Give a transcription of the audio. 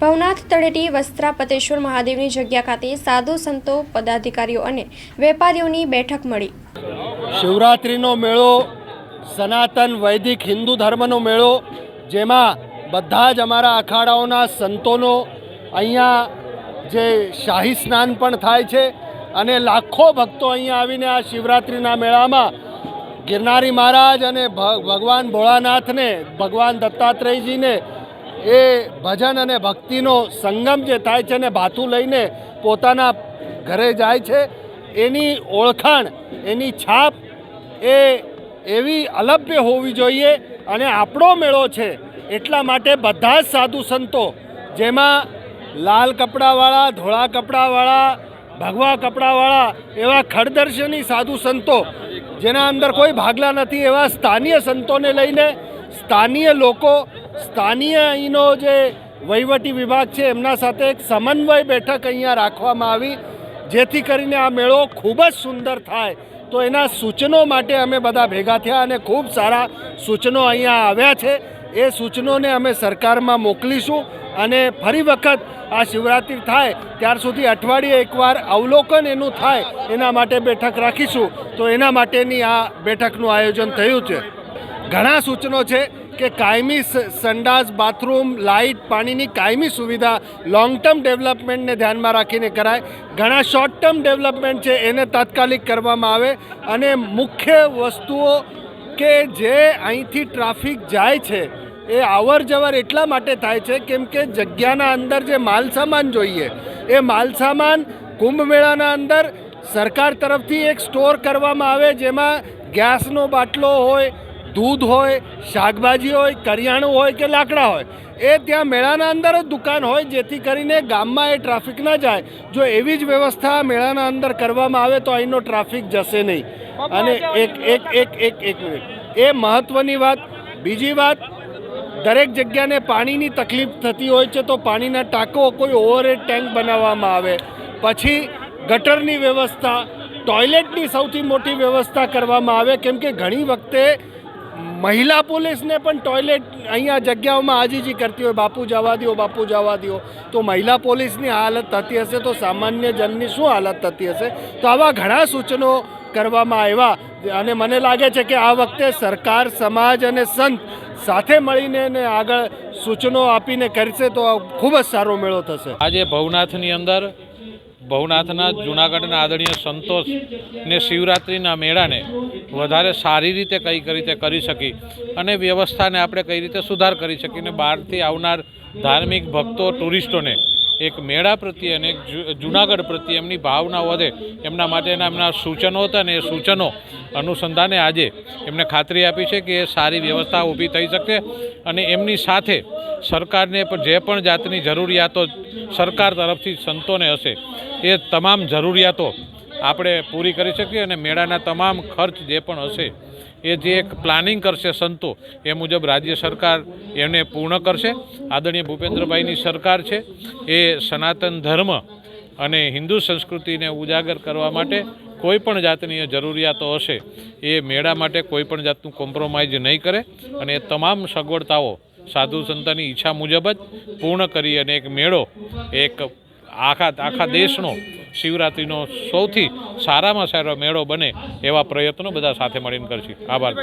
ભવનાથ તળેટી વસ્ત્રાપતેશ્વર મહાદેવની જગ્યા ખાતે સાધુ સંતો, પદાધિકારીઓ અને વેપારીઓની બેઠક મળી. શિવરાત્રિનો મેળો, સનાતન વૈદિક હિન્દુ ધર્મનો મેળો, જેમાં બધા જ અમારા અખાડાઓના સંતોનો અહીંયા જે શાહી સ્નાન પણ થાય છે અને લાખો ભક્તો અહીંયા આવીને આ શિવરાત્રિના મેળામાં ગિરનારી મહારાજ અને ભગવાન ભોળાનાથને, ભગવાન દત્તાત્રેયજીને એ ભજન અને ભક્તિનો સંગમ જે થાય છે ને ભાથું લઈને પોતાના ઘરે જાય છે, એની ઓળખાણ, એની છાપ એ એવી અલભ્ય હોવી જોઈએ અને આપણો મેળો છે એટલા માટે બધા જ સાધુ સંતો, જેમાં લાલ કપડાવાળા, ધોળા કપડાવાળા, ભગવા કપડાવાળા એવા ખડદર્શની સાધુ સંતો, જેના અંદર કોઈ ભાગલા નથી, એવા સ્થાનીય સંતોને લઈને સ્થાનીય લોકો સ્થાનીય અહીંનો જે વહીવટી વિભાગ છે, એમના સાથે એક સમન્વય બેઠક અહીંયા રાખવામાં આવી, જેથી કરીને આ મેળો ખૂબ જ સુંદર થાય. તો એના સૂચનો માટે અમે બધા ભેગા થયા અને ખૂબ સારા સૂચનો અહીંયા આવ્યા છે. એ સૂચનોને અમે સરકારમાં મોકલીશું અને ફરી વખત આ શિવરાત્રિ થાય, ત્યાર સુધી અઠવાડિયે એકવાર અવલોકન એનું થાય, એના માટે બેઠક રાખીશું. તો એના માટેની આ બેઠકનું આયોજન થયું છે. ઘણા સૂચનો છે. કે કાયમી સંડાસ, બાથરૂમ, લાઇટ, પાણીની કાયમી સુવિધા લોંગ ટર્મ ડેવલપમેન્ટને ધ્યાનમાં રાખીને કરાય. ઘણા શોર્ટ ટર્મ ડેવલપમેન્ટ છે, એને તાત્કાલિક કરવામાં આવે. અને મુખ્ય વસ્તુઓ કે જે અહીંથી ટ્રાફિક જાય છે, એ અવર જવર એટલા માટે થાય છે, કેમ કે જગ્યાના અંદર જે માલ સામાન જોઈએ, એ માલ સામાન કુંભ મેળાના અંદર સરકાર તરફથી એક સ્ટોર કરવામાં આવે, જેમાં ગેસનો બાટલો હોય દૂધ હોય શાકભાજી હોય કરિયાણું હોય કે લાકડા હોય એ ત્યાં મેળાના અંદર જ દુકાન હોય જેથી કરીને ગામમાં એ ટ્રાફિક ના જાય. જો એવી જ વ્યવસ્થા મેળાના અંદર કરવામાં આવે તો અહીંનો ટ્રાફિક જશે નહીં. અને એક એક એક એક એક મિનિટ. એ મહત્ત્વની વાત. બીજી વાત દરેક જગ્યાને પાણીની તકલીફ થતી હોય છે તો પાણીના ટાંકો કોઈ ઓવરહેડ ટેન્ક બનાવવામાં આવે. પછી ગટરની વ્યવસ્થા ટોયલેટની સૌથી મોટી વ્યવસ્થા કરવામાં આવે. કેમ કે ઘણી વખતે મહિલા પોલીસને પણ ટોયલેટ અહીંયા જગ્યાઓમાં આજીજી કરતી હોય, બાપુ જવા દો બાપુ જવા દો તો મહિલા પોલીસની હાલત થતી હશે તો સામાન્ય જનની શું હાલત થતી હશે? તો આવા ઘણા સૂચનો કરવામાં આવ્યા અને મને લાગે છે કે આ વખતે સરકાર, સમાજ અને સંત સાથે મળીને ને આગળ સૂચનો આપીને કરશે તો ખૂબ જ સારો મેળો થશે. આજે ભવનાથની અંદર ભવનાથના જૂનાગઢના આદરણીય સંતોષ ને શિવરાત્રિના મેળાને વધારે સારી રીતે કઈ રીતે કરી શકી અને વ્યવસ્થાને આપણે કઈ રીતે સુધાર કરી શકીને બહારથી આવનાર ધાર્મિક ભક્તો ટુરિસ્ટોને એક મેળા પ્રત્યે અને એક જૂનાગઢ પ્રત્યે એમની ભાવના વધે એમના માટેના એમના સૂચનો હતા ને એ સૂચનો અનુસંધાને આજે એમને ખાતરી આપી છે કે એ સારી વ્યવસ્થા ઊભી થઈ શકે અને એમની સાથે સરકારને જે પણ જાતની જરૂરિયાતો સરકાર તરફથી સંતોને હશે. એ તમામ જરૂરિયાતો આપણે પૂરી કરી શકીએ અને મેળાના તમામ ખર્ચ જે પણ હશે, એ જે એક પ્લાનિંગ કરશે સંતો, એ મુજબ રાજ્ય સરકાર એને પૂર્ણ કરશે. આદરણીય ભૂપેન્દ્રભાઈની સરકાર છે, એ સનાતન ધર્મ અને હિન્દુ સંસ્કૃતિને ઉજાગર કરવા માટે કોઈ પણ જાતની જરૂરિયાતો હશે, એ મેળા માટે કોઈ પણ જાતનું કોમ્પ્રોમાઇઝ નહીં કરે અને એ તમામ સગવડતાઓ સાધુ સંતની ઈચ્છા મુજબ જ પૂર્ણ કરી અને એક મેળો, એક આખા આખા દેશનો શિવરાત્રિનો સૌથી સારામાં સારો મેળો બને એવા પ્રયત્નો બધા સાથે મળીને કરશે. આભાર.